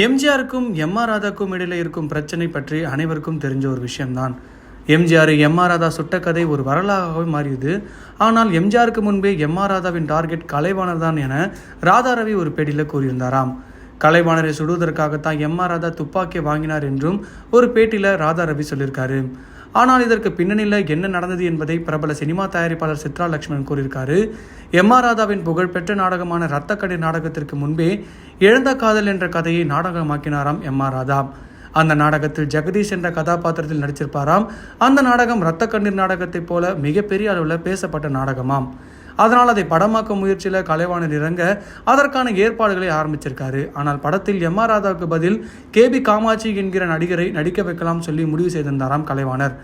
எம்ஜிஆருக்கும் MR ராதாக்கும் இடையில இருக்கும் பிரச்சனை பற்றி அனைவருக்கும் தெரிஞ்ச ஒரு விஷயம்தான். எம்ஜிஆர் எம்ஆர் ராதா சுட்ட கதை ஒரு வரலாறாகவே மாறியது. ஆனால் எம்ஜிஆருக்கு முன்பே எம்ஆர் ராதாவின் டார்கெட் கலைவாணர் தான் என ராதா ரவி ஒரு பேட்டியில் கூறியிருந்தாராம். கலைவாணரை சுடுவதற்காகத்தான் எம்ஆர் ராதா துப்பாக்கியை வாங்கினார் என்றும் ஒரு பேட்டியில் ராதா ரவி சொல்லியிருக்காரு. ஆனால் இதற்கு பின்னணியில் என்ன நடந்தது என்பதை பிரபல சினிமா தயாரிப்பாளர் சித்ரா லட்சுமணன் கூறியிருக்காரு. எம் ஆர் ராதாவின் புகழ்பெற்ற நாடகமான ரத்தக்கடை நாடகத்திற்கு முன்பே இழந்த காதல் என்ற கதையை நாடகமாக்கினாராம் எம் ஆர் ராதா. அந்த நாடகத்தில் ஜெகதீஷ் என்ற கதாபாத்திரத்தில் நடிச்சிருப்பாராம். அந்த நாடகம் இரத்த கண்ணீர் நாடகத்தைப் போல மிகப்பெரிய அளவில் பேசப்பட்ட நாடகமாம். அதனால் அதை படமாக்க முயற்சியில் கலைவாணர் இறங்க அதற்கான ஏற்பாடுகளை ஆரம்பிச்சிருக்காரு. ஆனால் படத்தில் எம் ஆர் ராதாவுக்கு பதில் கே பி காமாட்சி என்கிற நடிகரை நடிக்க வைக்கலாம் சொல்லி முடிவு செய்திருந்தாராம் கலைவாணர்.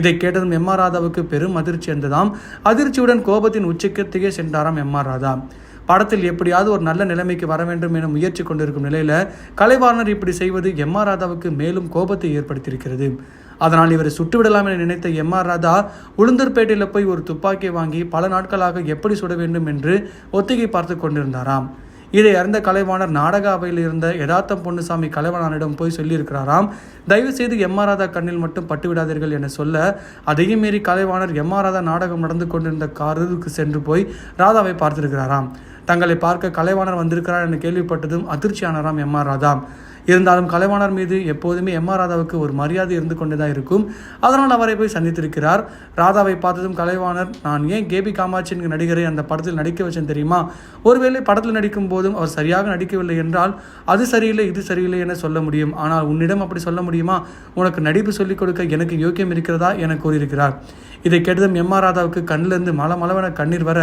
இதை கேட்டதும் எம் ஆர் ராதாவுக்கு பெரும் அதிர்ச்சி இருந்ததாம் அதிர்ச்சியுடன் கோபத்தின் உச்சக்கத்திலே சென்றாராம் எம் ஆர் ராதா. படத்தில் எப்படியாவது ஒரு நல்ல நிலைமைக்கு வர வேண்டும் என முயற்சி கொண்டிருக்கும் நிலையில கலைவாணர் இப்படி செய்வது எம் ஆர் ராதாவுக்கு மேலும் கோபத்தை ஏற்படுத்தியிருக்கிறது. அதனால் இவரை சுட்டுவிடலாம் என நினைத்த எம் ஆர் ராதா உளுந்தூர்பேட்டையில் போய் ஒரு துப்பாக்கியை வாங்கி பல நாட்களாக எப்படி சுட வேண்டும் என்று ஒத்திகை பார்த்து கொண்டிருந்தாராம். இதை அறிந்த கலைவாணர் நாடக அவையில் இருந்த யதார்த்தம் பொன்னுசாமி கலைவாணரிடம் போய் சொல்லியிருக்கிறாராம் தயவு செய்து எம் ஆர் ராதா கண்ணில் மட்டும் பட்டுவிடாதீர்கள் என சொல்ல அதையும் மீறி கலைவாணர் எம் ஆர் ராதா நாடகம் நடந்து கொண்டிருந்த காருக்கு சென்று போய் ராதாவை பார்த்திருக்கிறாராம். தங்களை பார்க்க கலைவாணர் வந்திருக்கிறார் என கேள்விப்பட்டதும் அதிர்ச்சியானாராம் எம் ஆர் ராதா. இருந்தாலும் கலைவாணர் மீது எப்போதுமே எம் ஆர் ராதாவுக்கு ஒரு மரியாதை இருந்து கொண்டு தான் இருக்கும். அதனால் அவரை போய் சந்தித்திருக்கிறார். ராதாவை பார்த்ததும் கலைவாணர் நான் ஏன் கேபி காமாட்சி என்கிற நடிகரை அந்த படத்தில் நடிக்க வச்சேன் தெரியுமா? ஒருவேளை படத்தில் நடிக்கும் போதும் அவர் சரியாக நடிக்கவில்லை என்றால் அது சரியில்லை இது சரியில்லை என சொல்ல முடியும். ஆனால் உன்னிடம் அப்படி சொல்ல முடியுமா? உனக்கு நடிப்பு சொல்லிக் கொடுக்க எனக்கு யோக்கியம் இருக்கிறதா? என கூறியிருக்கிறார். இதை கேட்டதும் எம் ஆர் ராதாவுக்கு கண்ணிலிருந்து மல மலவென கண்ணீர் வர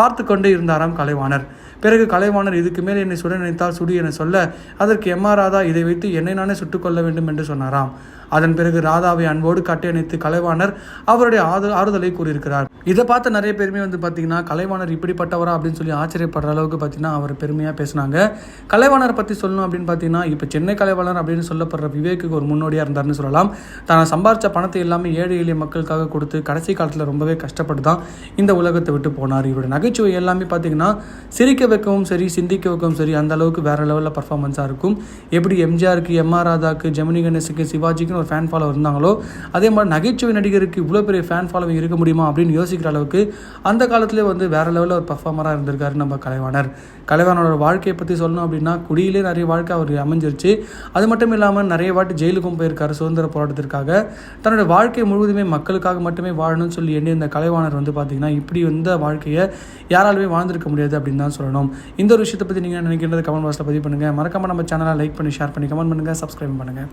பார்த்து கொண்டே இருந்தாராம் கலைவாணர். பிறகு கலைவாணர் இதுக்கு மேல் என்னை சுட நினைத்தால் சுடி என சொல்ல அதற்கு எம் ஆர் ராதா இதை வைத்து என்னை நானே சுட்டுக்கொள்ள வேண்டும் என்று சொன்னாராம். அதன் பிறகு ராதாவை அன்போடு கட்டியணைத்து கலைவாணர் அவருடைய ஆது ஆறுதலை கூறியிருக்கிறார். இதை பார்த்த நிறைய பேருமே வந்து பார்த்தீங்கன்னா கலைவாணர் இப்படிப்பட்டவரா அப்படின்னு சொல்லி ஆச்சரியப்படுற அளவுக்கு பார்த்தீங்கன்னா அவர் பெருமையாக பேசினாங்க. கலைவாணர் பற்றி சொல்லணும் அப்படின்னு பார்த்தீங்கன்னா இப்போ சென்னை கலைவாணர் அப்படின்னு சொல்லப்படுற விவேக்கு ஒரு முன்னோடியாக இருந்தார்னு சொல்லலாம். தான் சம்பாரித்த பணத்தை எல்லாமே ஏழை எளிய மக்களுக்காக கொடுத்து கடைசி காலத்தில் ரொம்பவே கஷ்டப்பட்டு தான் இந்த உலகத்தை விட்டு போனார். இவருடைய நகைச்சுவை எல்லாமே பார்த்தீங்கன்னா சிரிக்க வைக்கவும் சரி சிந்திக்க வைக்கவும் சரி அந்த அளவுக்கு வேற லெவலில் பர்ஃபார்மன்ஸாக இருக்கும். எப்படி எம்ஜிஆருக்கு எம்ஆர் ராதாக்கு ஜெமினி கணேசுக்கு சிவாஜிக்குன்னு ஒரு ஃபேன் ஃபாலோ இருந்தாங்களோ அதே மாதிரி நகைச்சுவை நடிகருக்கு இவ்வளோ பெரிய ஃபேன் ஃபாலோவிங் இருக்க முடியுமா அப்படின்னு யோசிக்கிற அளவுக்கு அந்த காலத்திலே வந்து வேற லெவலில் ஒரு பர்ஃபார்மராக இருந்திருக்காரு நம்ம கலைவாணர். கலைவாணரோட வாழ்க்கையை பற்றி சொல்லணும் அப்படின்னா குடியிலே நிறைய வாழ்க்கை அவர் அமைஞ்சிருச்சு. அது மட்டும் இல்லாமல் நிறைய வாட்டி ஜெயிலுக்கும் போயிருக்காரு சுதந்திர போராட்டத்திற்காக. தன்னோட வாழ்க்கை முழுவதுமே மக்களுக்காக மட்டுமே வாழணும்னு சொல்லி எண்ணி இருந்த கலைவாணர் வந்து பார்த்தீங்கன்னா இப்படி வந்த வாழ்க்கையை யாராலுமே வாழ்ந்திருக்க முடியாது அப்படின்னு தான் சொல்லணும். இந்த ஒரு விஷயத்தை பற்றி நீங்கள் நினைக்கிறது கமெண்ட் பாக்ஸில் பதிவு பண்ணுங்கள் மறக்காமல் நம்ம சேனலை லைக் பண்ணி ஷேர் பண்ணி கமெண்ட் பண்ணுங்கள் சப்ஸ்கிரைப் பண்ணுங்கள்